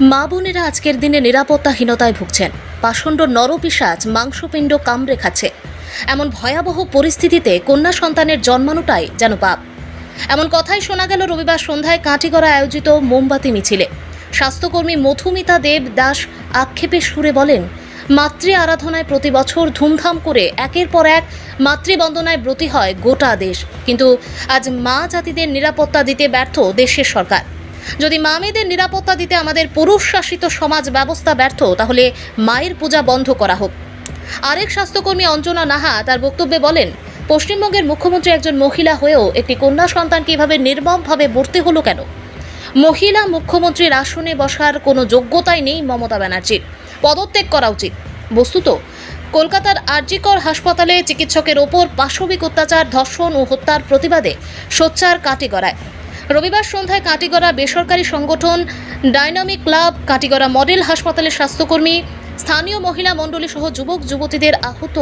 মা বোনেরা আজকের দিনে নিরাপত্তাহীনতায় ভুগছেন। পাষণ্ড নরপিসাজ মাংসপিণ্ড কামড়ে খাচ্ছে। এমন ভয়াবহ পরিস্থিতিতে কন্যা সন্তানের জন্মানোটাই যেন পাপ। এমন কথাই শোনা গেল রবিবার সন্ধ্যায় কাঁটিগড়া আয়োজিত মোমবাতি মিছিলে। স্বাস্থ্যকর্মী মধুমিতা দেব দাস আক্ষেপে সুরে বলেন, মাতৃ আরাধনায় প্রতি বছর ধুমধাম করে একের পর এক মাতৃবন্দনায় ব্রতী হয় গোটা দেশ। কিন্তু আজ মা জাতিদের নিরাপত্তা দিতে ব্যর্থ দেশের সরকার। যদি মা মেয়েদের নিরাপত্তা দিতে আমাদের পুরুষ শাসিত সমাজ ব্যবস্থা ব্যর্থ, তাহলে মায়ের পূজা বন্ধ করা হোক। আরেক স্বাস্থ্যকর্মী অঞ্জনা নাহা তার বক্তব্যে বলেন, পশ্চিমবঙ্গের মুখ্যমন্ত্রী একজন মহিলা হয়েও একটি কন্যা সন্তানকে এভাবে নির্মমভাবে মরতে হলো কেন? মহিলা মুখ্যমন্ত্রীর আসনে বসার কোনো যোগ্যতাই নেই মমতা ব্যানার্জির। পদত্যাগ করা উচিত। বস্তুত, কলকাতার আরজিকর হাসপাতালে চিকিৎসকের ওপর পাশবিক অত্যাচার, ধর্ষণ ও হত্যার প্রতিবাদে সোচ্চার কাটিগড়ায়। রবিবার সন্ধ্যায় কাটিগড়া বেসরকারি সংগঠন ডাইনামিক ক্লাব, কাটিগড়া মডেল হাসপাতালের স্বাস্থ্যকর্মী, স্থানীয় মহিলা মণ্ডলী সহ যুবক, যুবতীদের আহত।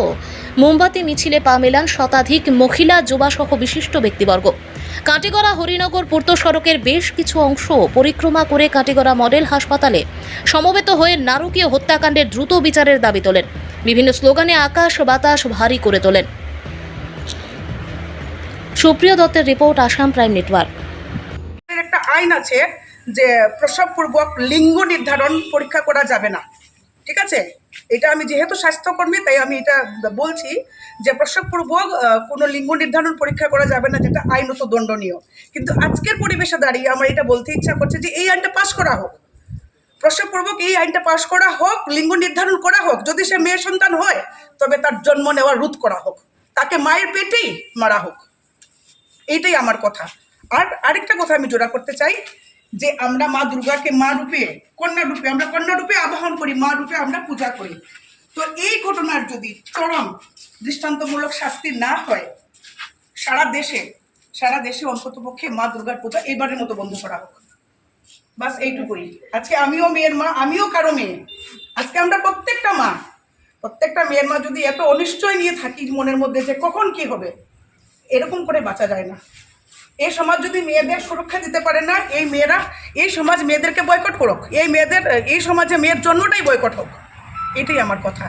মোমবাতি, মিছিলে পা মেলান শতাধিক মহিলা, যুবাসহ বিশিষ্ট ব্যক্তিবর্গ। কাটিগড়া হরিনগর পূর্ত সড়কের বেশ কিছু অংশ পরিক্রমা করে কাটিগড়া মডেল হাসপাতালে সমবেত হয়ে নারকীয় হত্যাকাণ্ডের দ্রুত বিচারের দাবি তোলেন। বিভিন্ন স্লোগানে আকাশ বাতাস ভারী করে তোলেন। সুপ্রিয় দত্তের রিপোর্ট আসাম প্রাইম নেটওয়ার্ক। আইন আছে যে প্রসবপূর্বক লিঙ্গ নির্ধারণ পরীক্ষা করা যাবে না। ঠিক আছে? এটা আমি যেহেতু স্বাস্থ্যকর্মী, তাই আমি এটা বলছি যে প্রসবপূর্বক কোনো লিঙ্গ নির্ধারণ পরীক্ষা করা যাবে না, যেটা আইনত দণ্ডনীয়। কিন্তু আজকের পরিবেশে দাঁড়িয়ে আমার এটা বলতে ইচ্ছা করছে যে এই আইনটা পাশ করা হোক। প্রসবপূর্বক এই আইনটা পাশ করা হোক, লিঙ্গ নির্ধারণ করা হোক, যদি সে মেয়ে সন্তান হয়, তবে তার জন্ম নেওয়া রোধ করা হোক। তাকে মায়ের পেটেই মারা হোক। এইটাই আমার কথা। আর আরেকটা কথা আমি জোড়া করতে চাই, যে আমরা মা দুর্গাকে মা রূপে, কন্যা রূপে, আমরা কন্যা রূপে আবাহন করি, মা রূপে আমরা পূজা করি। তো এই ঘটনার যদি চরম দৃষ্টান্তমূলক শাস্তি না হয়, সারা দেশে সারা দেশে অন্ততপক্ষে মা দুর্গার পূজা এবারের মতো বন্ধ করা হোক। বাস এইটুকুই। আজকে আমিও মেয়ের মা, আমিও কারও মেয়ে। আজকে আমরা প্রত্যেকটা মা, প্রত্যেকটা মেয়ের মা যদি এত অনিশ্চয় নিয়ে থাকি মনের মধ্যে যে কখন কি হবে, এরকম করে বাঁচা যায় না। এই সমাজ যদি মেয়েদের সুরক্ষা দিতে পারে না, এই মেয়েরা, এই সমাজ মেয়েদেরকে বয়কট করুক, এই মেয়েদের, এই সমাজে মেয়ের জন্যটাই বয়কট হোক, এটাই আমার কথা।